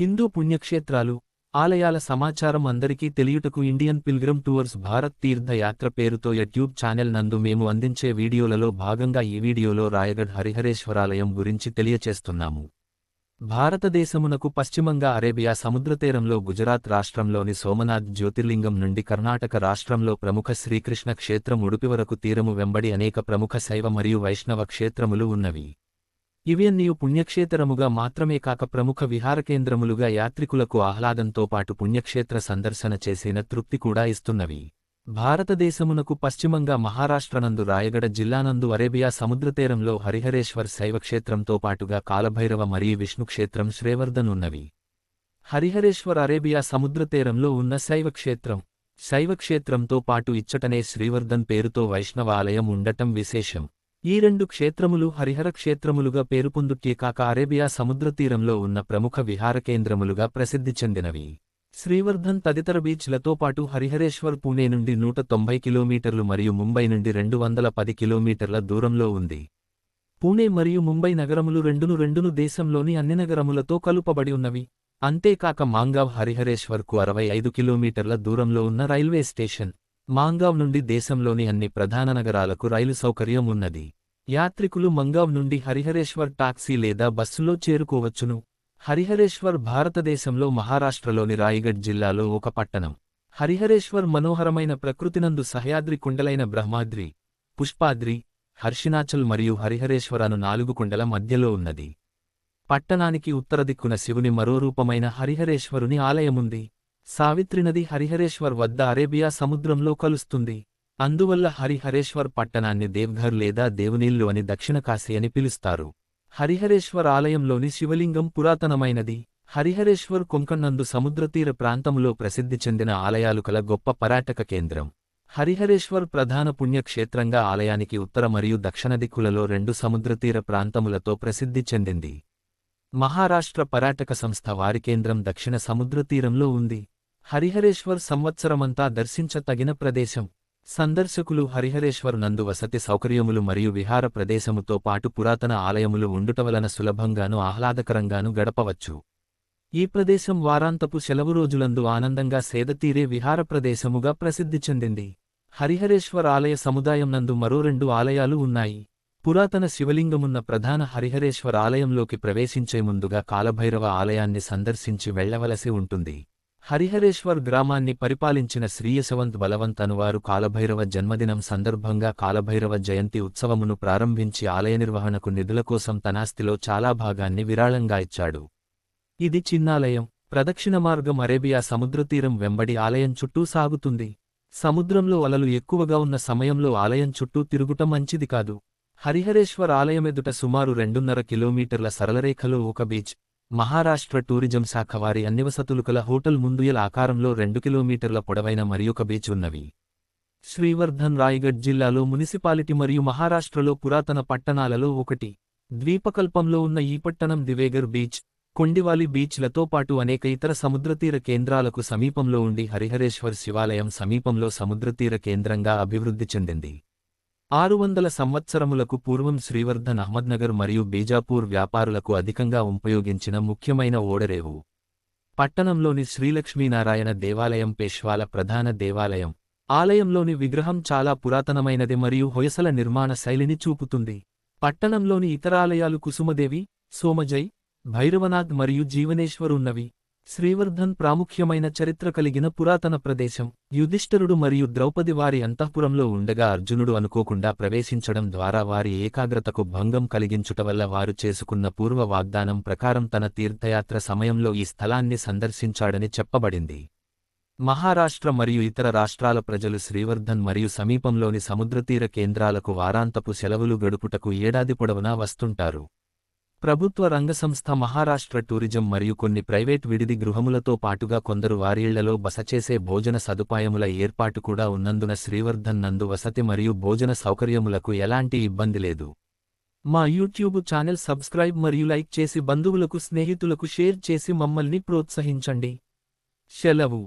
హిందూ పుణ్యక్షేత్రాలు ఆలయాల సమాచారం అందరికీ తెలియుటకు ఇండియన్ పిల్గ్రిమ్ టూర్స్ భారత్ తీర్థయాత్ర పేరుతో యూట్యూబ్ ఛానల్ నందు మేము అందించే వీడియోలలో భాగంగా ఈ వీడియోలో రాయగఢ్ హరిహరేశ్వరాలయం గురించి తెలియచేస్తున్నాము. భారతదేశమునకు పశ్చిమంగా అరేబియా సముద్రతీరంలో గుజరాత్ రాష్ట్రంలోని సోమనాథ్ జ్యోతిర్లింగం నుండి కర్ణాటక రాష్ట్రంలో ప్రముఖ శ్రీకృష్ణ క్షేత్రం ఉడుపి వరకు తీరము వెంబడి అనేక ప్రముఖ శైవ మరియు వైష్ణవ క్షేత్రములు ఉన్నవి. ఇవన్నీయు పుణ్యక్షేత్రముగా మాత్రమే కాక ప్రముఖ విహారకేంద్రములుగా యాత్రికులకు ఆహ్లాదంతో పాటు పుణ్యక్షేత్ర సందర్శన చేసిన తృప్తి కూడా ఇస్తున్నవి. భారతదేశమునకు పశ్చిమంగా మహారాష్ట్రనందు రాయగడ జిల్లానందు అరేబియా సముద్రతీరంలో హరిహరేశ్వర్ శైవక్షేత్రంతో పాటుగా కాలభైరవ మరియు విష్ణుక్షేత్రం శ్రేవర్ధన్ ఉన్నవి హరిహరేశ్వర్ అరేబియా సముద్రతీరంలో ఉన్న శైవక్షేత్రం. శైవక్షేత్రంతో పాటు ఇచ్చటనే శ్రీవర్ధన్ పేరుతో వైష్ణవాలయం ఉండటం విశేషం. ఈ రెండు క్షేత్రములు హరిహర క్షేత్రములుగా పేరుపొందుకే కాక అరేబియా సముద్రతీరంలో ఉన్న ప్రముఖ విహారకేంద్రములుగా ప్రసిద్ధి చెందినవి. శ్రీవర్ధన్ తదితర బీచ్లతో పాటు హరిహరేశ్వర్ పూణే నుండి నూట తొంభై కిలోమీటర్లు మరియు ముంబై నుండి రెండు వందల పది కిలోమీటర్ల దూరంలో ఉంది. పూణే మరియు ముంబై నగరములు రెండును రెండును దేశంలోని అన్ని నగరములతో కలుపబడి ఉన్నవి. అంతేకాక మాంగావ్ హరిహరేశ్వర్కు అరవై ఐదు కిలోమీటర్ల దూరంలో ఉన్న రైల్వే స్టేషన్. మాంగావ్ నుండి దేశంలోని అన్ని ప్రధాన నగరాలకు రైలు సౌకర్యం ఉన్నది. యాత్రికులు మంగావ్ నుండి హరిహరేశ్వర్ టాక్సీ లేదా బస్సులో చేరుకోవచ్చును. హరిహరేశ్వర్ భారతదేశంలో మహారాష్ట్రలోని రాయిగఢ్ జిల్లాలో ఒక పట్టణం. హరిహరేశ్వర్ మనోహరమైన ప్రకృతినందు సహ్యాద్రి కుండలైన బ్రహ్మాద్రి పుష్పాద్రి హర్షినాచల్ మరియు హరిహరేశ్వర్ అను నాలుగు కుండల మధ్యలో ఉన్నది. పట్టణానికి ఉత్తర దిక్కున శివుని మరో రూపమైన హరిహరేశ్వరుని ఆలయముంది. సావిత్రి నది హరిహరేశ్వర్ వద్ద అరేబియా సముద్రంలో కలుస్తుంది. అందువల్ల హరిహరేశ్వర్ పట్టణాన్ని దేవ్ఘర్ లేదా దేవునీళ్ళు అని దక్షిణ కాశీ అని పిలుస్తారు. హరిహరేశ్వర్ ఆలయంలోని శివలింగం పురాతనమైనది. హరిహరేశ్వర్ కొంకణ్నందు సముద్రతీర ప్రాంతములో ప్రసిద్ధి చెందిన ఆలయాలు కల గొప్ప పర్యాటక కేంద్రం. హరిహరేశ్వర్ ప్రధాన పుణ్యక్షేత్రంగా ఆలయానికి ఉత్తర మరియు దక్షిణ దిక్కులలో రెండు సముద్రతీర ప్రాంతములతో ప్రసిద్ధి చెందింది. మహారాష్ట్ర పర్యాటక సంస్థ వారి కేంద్రం దక్షిణ సముద్రతీరంలో ఉంది. హరిహరేశ్వర్ సంవత్సరమంతా దర్శించతగిన ప్రదేశం. సందర్శకులు హరిహరేశ్వర్ నందు వసతి సౌకర్యములు మరియు విహార ప్రదేశముతో పాటు పురాతన ఆలయములు ఉండుటవలన సులభంగాను ఆహ్లాదకరంగాను గడపవచ్చు. ఈ ప్రదేశం వారాంతపు సెలవు రోజులందు ఆనందంగా సేదతీరే విహార ప్రదేశముగా ప్రసిద్ధి చెందింది. హరిహరేశ్వర్ ఆలయ సముదాయం నందు మరో రెండు ఆలయాలు ఉన్నాయి. పురాతన శివలింగమున్న ప్రధాన హరిహరేశ్వర్ ఆలయంలోకి ప్రవేశించే ముందుగా కాలభైరవ ఆలయాన్ని సందర్శించి వెళ్ళవలసి ఉంటుంది. హరిహరేశ్వర్ గ్రామాన్ని పరిపాలించిన శ్రీయశవంత్ బలవంత్ అనువారు కాలభైరవ జన్మదినం సందర్భంగా కాలభైరవ జయంతి ఉత్సవమును ప్రారంభించి ఆలయ నిర్వహణకు నిధుల కోసం తనాస్తిలో చాలా భాగాన్ని విరాళంగా ఇచ్చాడు. ఇది చిన్నాలయం. ప్రదక్షిణ మార్గం అరేబియా సముద్రతీరం వెంబడి ఆలయం చుట్టూ సాగుతుంది. సముద్రంలో అలలు ఎక్కువగా ఉన్న సమయంలో ఆలయం చుట్టూ తిరుగుట మంచిది కాదు. హరిహరేశ్వర్ ఆలయమెదుట సుమారు రెండున్నర కిలోమీటర్ల సరళరేఖలో ఒక బీచ్ మహారాష్ట్ర టూరిజం శాఖ వారి అన్నివసతులుకల హోటల్ ముందుయల ఆకారంలో రెండు కిలోమీటర్ల పొడవైన మరియొక బీచ్ ఉన్నవి. శ్రీవర్ధన్ రాయ్గఢ్ జిల్లాలో మున్సిపాలిటీ మరియు మహారాష్ట్రలో పురాతన పట్టణాలలో ఒకటి. ద్వీపకల్పంలో ఉన్న ఈ పట్టణం దివేగర్ బీచ్ కొండివాలి బీచ్లతో పాటు అనేక ఇతర సముద్రతీర కేంద్రాలకు సమీపంలో ఉండి హరిహరేశ్వర్ శివాలయం సమీపంలో సముద్రతీర కేంద్రంగా అభివృద్ధి చెందింది. ఆరు వందల సంవత్సరములకు పూర్వం శ్రీవర్ధన్ అహ్మద్నగర్ మరియు బీజాపూర్ వ్యాపారులకు అధికంగా ఉపయోగించిన ముఖ్యమైన ఓడరేవు. పట్టణంలోని శ్రీలక్ష్మీనారాయణ దేవాలయం పేష్వాల ప్రధాన దేవాలయం. ఆలయంలోని విగ్రహం చాలా పురాతనమైనది మరియు హొయసల నిర్మాణ శైలిని చూపుతుంది. పట్టణంలోని ఇతర ఆలయాలు కుసుమదేవి సోమజై భైరవనాథ్ మరియు జీవనేశ్వర్ ఉన్నవి శ్రీవర్ధన్ ప్రాముఖ్యమైన చరిత్ర కలిగిన పురాతన ప్రదేశం. యుధిష్ఠరుడు మరియు ద్రౌపది వారి అంతఃపురంలో ఉండగా అర్జునుడు అనుకోకుండా ప్రవేశించడం ద్వారా వారి ఏకాగ్రతకు భంగం కలిగించుట వల్ల వారు చేసుకున్న పూర్వ వాగ్దానం ప్రకారం తన తీర్థయాత్ర సమయంలో ఈ స్థలాన్ని సందర్శించాడని చెప్పబడింది. మహారాష్ట్ర మరియు ఇతర రాష్ట్రాల ప్రజలు శ్రీవర్ధన్ మరియు సమీపంలోని సముద్రతీర కేంద్రాలకు వారాంతపు సెలవులు గడుపుటకు ఏడాది పొడవునా వస్తుంటారు. ప్రభుత్వ రంగ సంస్థ మహారాష్ట్ర టూరిజం మరియు కొన్ని ప్రైవేట్ విడిది గృహములతో పాటుగా కొందరు వారిళ్ళలో బసచేసే భోజన సదుపాయముల ఏర్పాటు కూడా ఉన్నందున శ్రీవర్ధన్ నందు వసతి మరియు భోజన సౌకర్యములకు ఎలాంటి ఇబ్బంది లేదు. మా యూట్యూబ్ ఛానల్ సబ్స్క్రైబ్ మరియు లైక్ చేసి బంధువులకు స్నేహితులకు షేర్ చేసి మమ్మల్ని ప్రోత్సహించండి. సెలవు.